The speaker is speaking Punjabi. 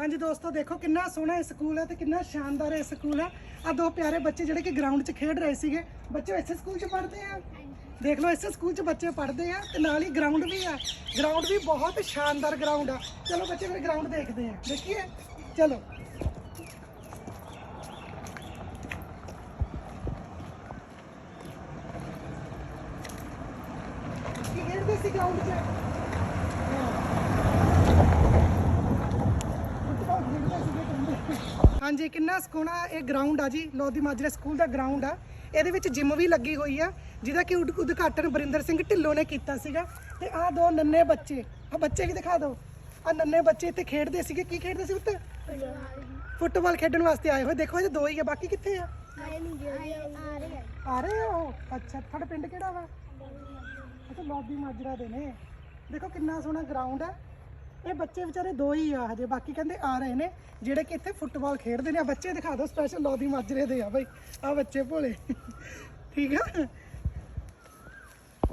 ਹਾਂਜੀ ਦੋਸਤੋ, ਦੇਖੋ ਕਿੰਨਾ ਸੋਹਣਾ ਇਹ ਸਕੂਲ ਹੈ ਤੇ ਕਿੰਨਾ ਸ਼ਾਨਦਾਰ ਇਹ ਸਕੂਲ ਹੈ। ਆ ਦੋ ਪਿਆਰੇ ਬੱਚੇ ਜਿਹੜੇ ਕਿ ਗਰਾਊਂਡ 'ਚ ਖੇਡ ਰਹੇ ਸੀਗੇ। ਬੱਚੇ ਇਸੇ ਸਕੂਲ 'ਚ ਪੜ੍ਹਦੇ ਆ। ਦੇਖ ਲਓ, ਇਸੇ ਸਕੂਲ 'ਚ ਬੱਚੇ ਪੜ੍ਹਦੇ ਆ ਤੇ ਨਾਲ ਹੀ ਗਰਾਊਂਡ ਵੀ ਆ। ਗਰਾਊਂਡ ਵੀ ਬਹੁਤ ਸ਼ਾਨਦਾਰ ਗਰਾਊਂਡ ਆ। ਚਲੋ ਬੱਚੇ, ਫਿਰ ਗਰਾਊਂਡ ਦੇਖਦੇ ਆ। ਦੇਖੀਏ? ਚਲੋ। ਖੇਡਦੇ ਸੀ ਗਰਾਊਂਡ 'ਚ ਫੁੱਟਬਾਲ ਖੇਡਦੇ ਸੀਗੇ ਕਹਿੰਦੇ। ਹਾਂਜੀ, ਕਿੰਨਾ ਸੋਹਣਾ ਇਹ ਗਰਾਊਂਡ ਆ ਜੀ, ਲੋਧੀ ਮਾਜਰੇ ਸਕੂਲ ਦਾ ਗਰਾਊਂਡ ਆ। ਇਹਦੇ ਵਿੱਚ ਜਿਮ ਵੀ ਲੱਗੀ ਹੋਈ ਆ, ਜਿਹਦਾ ਕਿ ਉਦ- ਉਦਘਾਟਨ ਬਰਿੰਦਰ ਸਿੰਘ ਢਿੱਲੋਂ ਨੇ ਕੀਤਾ ਸੀਗਾ। ਤੇ ਆਹ ਦੋ ਨੰਨੇ ਬੱਚੇ ਆ ਬੱਚੇ ਵੀ ਦਿਖਾ ਦਿਓ। ਆ ਨੰਨੇ ਬੱਚੇ ਇੱਥੇ ਖੇਡਦੇ ਸੀਗੇ। ਕੀ ਖੇਡਦੇ ਸੀ ਉੱਤੇ ਫੁੱਟਬਾਲ ਖੇਡਣ ਵਾਸਤੇ ਆਏ ਹੋਏ। ਦੇਖੋ, ਇਹ ਦੋ ਹੀ ਆ, ਬਾਕੀ ਕਿੱਥੇ ਆ? ਆ ਰਹੇ ਆ ਉਹ। ਅੱਛਾ, ਤੁਹਾਡਾ ਪਿੰਡ ਕਿਹੜਾ ਵਾ? ਅੱਛਾ ਲੋਬੀ ਮਾਜਰਾ ਦੇ ਨੇ। ਦੇਖੋ, ਕਿੰਨਾ ਸੋਹਣਾ ਗਰਾਊਂਡ ਹੈ ਇਹ ਬੱਚੇ ਵਿਚਾਰੇ ਦੋ ਹੀ ਆ ਹਜੇ, ਬਾਕੀ ਕਹਿੰਦੇ ਆ ਰਹੇ ਨੇ, ਜਿਹੜੇ ਕਿ ਇੱਥੇ ਫੁੱਟਬਾਲ ਖੇਡਦੇ ਨੇ। ਆ ਬੱਚੇ ਦਿਖਾ ਦਿਓ ਸਪੈਸ਼ਲ ਲੋਬੀ ਮਾਜਰੇ ਦੇ ਆ ਬਈ ਆ ਬੱਚੇ ਭੋਲੇ। ਠੀਕ ਆ?